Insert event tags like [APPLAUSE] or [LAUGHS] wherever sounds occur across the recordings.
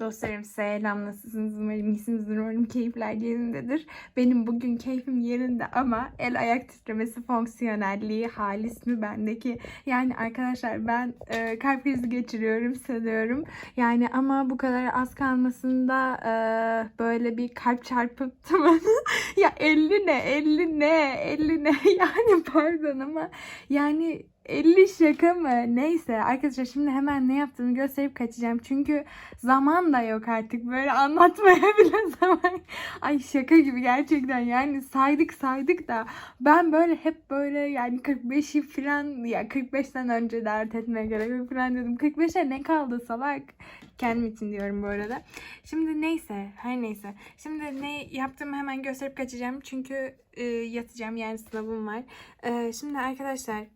Dostlarım selam nasılsınız? Umarım iyisinizdir. Umarım keyifler yerindedir. Benim bugün keyfim yerinde ama el ayak titremesi fonksiyonelliği halis mi bendeki? Yani arkadaşlar ben e, kalp krizi geçiriyorum sanıyorum. Yani ama bu kadar az kalmasında e, böyle bir kalp bana. [LAUGHS] ya 50 ne 50 ne 50 ne [LAUGHS] yani pardon ama yani 50 şaka mı? Neyse arkadaşlar şimdi hemen ne yaptığımı gösterip kaçacağım. Çünkü zaman da yok artık. Böyle anlatmaya [LAUGHS] bile zaman. Ay şaka gibi gerçekten yani saydık saydık da ben böyle hep böyle yani 45'i falan ya 45'ten önce dert etmeye gerek yok falan dedim. 45'e ne kaldı salak? Kendim için diyorum bu arada. Şimdi neyse her neyse. Şimdi ne yaptığımı hemen gösterip kaçacağım. Çünkü e, yatacağım yani sınavım var. E, şimdi arkadaşlar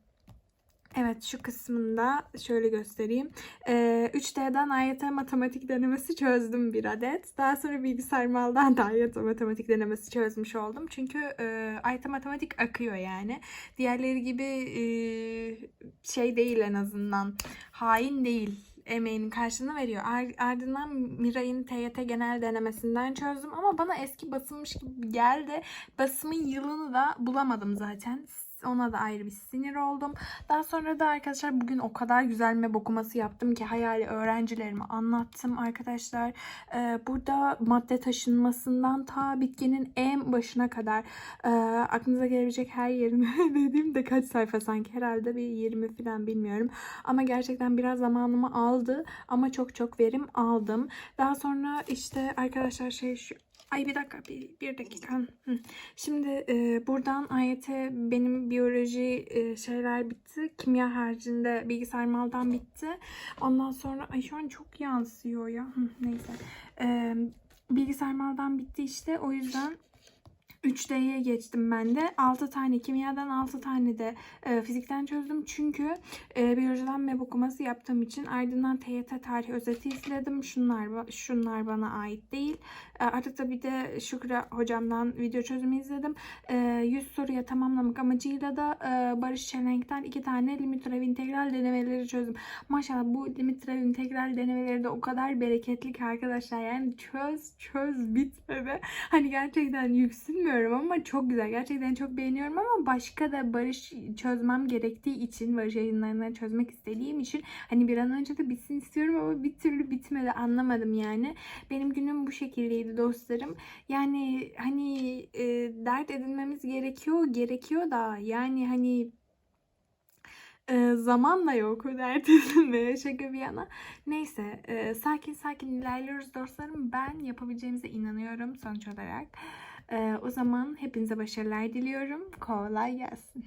Evet şu kısmında şöyle göstereyim. Ee, 3D'den AYT matematik denemesi çözdüm bir adet. Daha sonra bilgisayar maldan da AYT matematik denemesi çözmüş oldum. Çünkü e, AYT matematik akıyor yani. Diğerleri gibi e, şey değil en azından. Hain değil emeğinin karşılığını veriyor. Ar- ardından Miray'ın TYT genel denemesinden çözdüm ama bana eski basılmış gibi geldi. Basımın yılını da bulamadım zaten. Ona da ayrı bir sinir oldum. Daha sonra da arkadaşlar bugün o kadar güzel map okuması yaptım ki hayali öğrencilerime anlattım arkadaşlar. Ee, burada madde taşınmasından ta bitkinin en başına kadar e, aklınıza gelebilecek her yerini [LAUGHS] dediğimde kaç sayfa sanki herhalde bir 20 falan bilmiyorum. Ama gerçekten biraz zamanımı aldı ama çok çok verim aldım. Daha sonra işte arkadaşlar şey şu Ay bir dakika bir, bir dakika. Şimdi e, buradan AYT benim biyoloji e, şeyler bitti. Kimya haricinde bilgisayar maldan bitti. Ondan sonra ay şu an çok yansıyor ya. Hı, neyse. E, bilgisayar maldan bitti işte. O yüzden 3D'ye geçtim ben de. 6 tane kimyadan 6 tane de e, fizikten çözdüm. Çünkü e, biyolojiden meb okuması yaptığım için ardından TYT tarih özeti izledim. Şunlar şunlar bana ait değil. E, artık da bir de Şükrü hocamdan video çözümü izledim. E, 100 soruya tamamlamak amacıyla da e, Barış Çelenk'ten 2 tane limit türev integral denemeleri çözdüm. Maşallah bu limit türev integral denemeleri de o kadar bereketli ki arkadaşlar. Yani çöz çöz bitmedi. Hani gerçekten yüksünmüyorum ama çok güzel. Gerçekten çok beğeniyorum ama başka da Barış çözmem gerektiği için Barış yayınlarına çözmek istediğim için hani bir an önce de bitsin istiyorum ama bir türlü bitmedi anlamadım yani. Benim günüm bu şekildeydi dostlarım. Yani hani e, dert edinmemiz gerekiyor gerekiyor da yani hani e, zaman da yok dert [LAUGHS] edinmeye şaka bir yana. Neyse e, sakin sakin ilerliyoruz dostlarım. Ben yapabileceğimize inanıyorum sonuç olarak. E, o zaman hepinize başarılar diliyorum. Kolay gelsin.